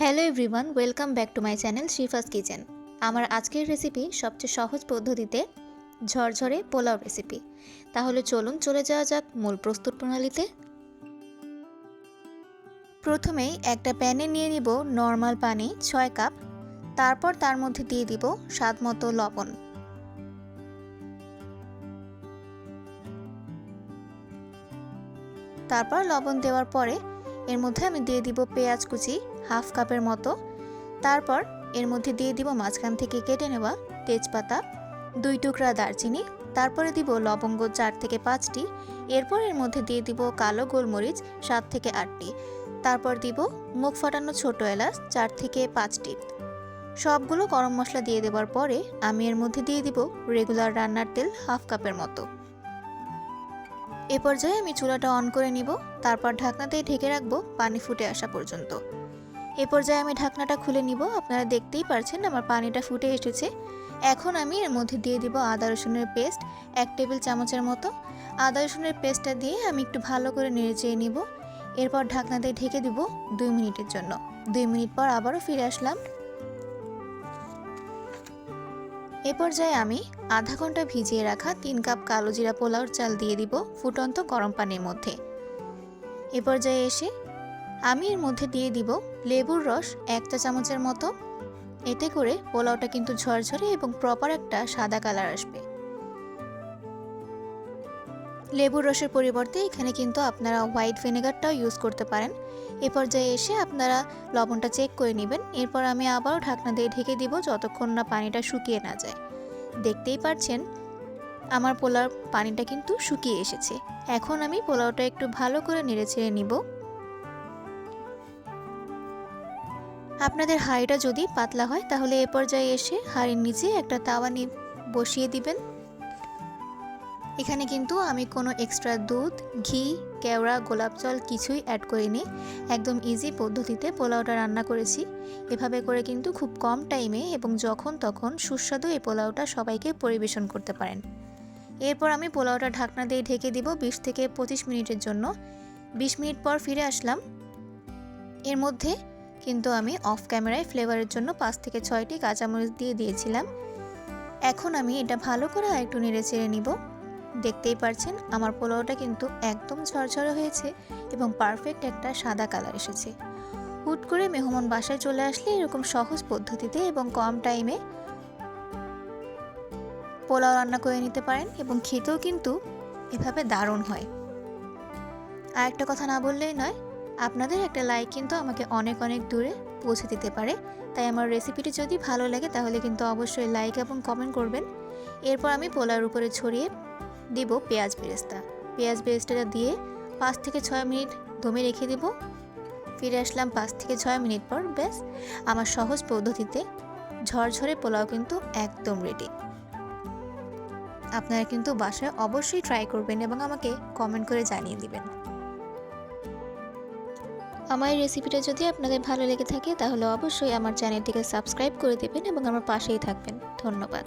Hello everyone, welcome back to my channel শ্রীফাস kitchen. আমার আজকের recipe সবচেয়ে সহজ পদ্ধতিতে ঝরঝরে পোলাও রেসিপি। তাহলে চলুন চলে যাওয়া যাক মূল প্রস্তুত প্রণালীতে। প্রথমেই একটা প্যানে নিয়ে নিব নর্মাল পানি ছয় কাপ, তারপর তার মধ্যে দিয়ে দিব স্বাদ মতো লবণ। তারপর লবণ দেওয়ার পরে এর মধ্যে আমি দিয়ে দিব পেঁয়াজ কুচি, হাফ কাপের মতো। তারপর এর মধ্যে দিয়ে দিব মাঝখান থেকে কেটে নেওয়া তেজপাতা, দুই টুকরা দারচিনি, তারপরে দিব লবঙ্গ চার থেকে পাঁচটি। এরপর এর মধ্যে দিয়ে দিব কালো গোলমরিচ সাত থেকে আটটি। তারপর দিব মুখ ফাটানো ছোট এলাচ চার থেকে পাঁচটি। সবগুলো গরম মশলা দিয়ে দেওয়ার পরে আমি এর মধ্যে দিয়ে দিব রেগুলার রান্নার তেল হাফ কাপের মতো। এ পর্যায়ে আমি চুলাটা অন করে নিব, তারপর ঢাকনাতেই ঢেকে রাখব পানি ফুটে আসা পর্যন্ত। এ পর্যায়ে আমি ঢাকনাটা খুলে নিব, আপনারা দেখতেই পারছেন আমার পানিটা ফুটে এসেছে। এখন আমি এর মধ্যে দিয়ে দিব আদা রসুনের পেস্ট, এক টেবিল চামচের মতো। আদা রসুনের পেস্টটা দিয়ে আমি একটু ভালো করে নেড়ে চেয়ে নিব। এরপর ঢাকনাতে ঢেকে দিব দুই মিনিটের জন্য। দুই মিনিট পর আবারও ফিরে আসলাম এ পর্যায়ে আমি আধা ঘণ্টা ভিজিয়ে রাখা তিন কাপ কালো জিরা পোলাওর চাল দিয়ে দিব ফুটন্ত গরম পানির মধ্যে। এ পর্যায়ে এসে আমি এর মধ্যে দিয়ে দিব লেবুর রস এক চা চামচের মতো। এতে করে পোলাওটা কিন্তু ঝরঝরে এবং প্রপার একটা সাদা কালার আসবে। লেবুর রসের পরিবর্তে এখানে কিন্তু আপনারা হোয়াইট ভিনেগারটাও ইউজ করতে পারেন। এ পর্যায়ে এসে আপনারা লবণটা চেক করে নেবেন। এরপর আমি আবারও ঢাকনা দিয়ে ঢেকে দিব যতক্ষণ না পানিটা শুকিয়ে না যায়। দেখতেই পাচ্ছেন আমার পোলার পানিটা কিন্তু শুকিয়ে এসেছে। এখন আমি পোলাওটা একটু ভালো করে নেড়ে ছেড়ে নিব। আপনাদের হাঁড়িটা যদি পাতলা হয়, তাহলে এ পর্যায়ে এসে হাঁড়ির নিচে একটা তাওয়া বসিয়ে দিবেন। এখানে কিন্তু আমি কোনো এক্সট্রা দুধ, ঘি, কেওড়া, গোলাপ জল কিছুই অ্যাড করিনি। একদম ইজি পদ্ধতিতে পোলাওটা রান্না করেছি। এভাবে করে কিন্তু খুব কম টাইমে এবং যখন তখন সুস্বাদু এই পোলাওটা সবাইকে পরিবেশন করতে পারেন। এরপর আমি পোলাওটা ঢাকনা দিয়ে ঢেকে দিব বিশ থেকে পঁচিশ মিনিটের জন্য। বিশ মিনিট পর ফিরে আসলাম। এর মধ্যে কিন্তু আমি অফ ক্যামেরায় ফ্লেভারের জন্য পাঁচ থেকে ছয়টি কাঁচামরিচ দিয়ে দিয়েছিলাম। এখন আমি এটা ভালো করে একটু নেড়ে চেড়ে নিব। দেখতেই পারছেন, আমার পোলাওটা কিন্তু একদম ঝরঝরে হয়েছে এবং পারফেক্ট একটা সাদা কালার এসেছে। হুট করে মেহমান বাসায় চলে আসলে এরকম সহজ পদ্ধতিতে এবং কম টাইমে পোলাও রান্না করে নিতে পারেন এবং খেতেও কিন্তু এভাবে দারুণ হয়। আর একটা কথা না বললেই নয়, আপনাদের একটা লাইক কিন্তু আমাকে অনেক অনেক দূরে পৌঁছে দিতে পারে। তাই আমার রেসিপিটি যদি ভালো লাগে তাহলে কিন্তু অবশ্যই লাইক এবং কমেন্ট করবেন। এরপর আমি পোলার উপরে ছড়িয়ে দিব পেঁয়াজ বেরেস্তা। পেঁয়াজ বেরেস্তাটা দিয়ে পাঁচ থেকে ছয় মিনিট দমে রেখে দেব। ফিরে আসলাম পাঁচ থেকে ছয় মিনিট পর, ব্যাস, আমার সহজ পদ্ধতিতে ঝরঝরে পোলাও কিন্তু একদম রেডি আপনারা কিন্তু বাসায় অবশ্যই ট্রাই করবেন এবং আমাকে কমেন্ট করে জানিয়ে দিবেন। আমার এই রেসিপিটা যদি আপনাদের ভালো লেগে থাকে, তাহলে অবশ্যই আমার চ্যানেলটিকে সাবস্ক্রাইব করে দেবেন এবং আমার পাশেই থাকবেন। ধন্যবাদ।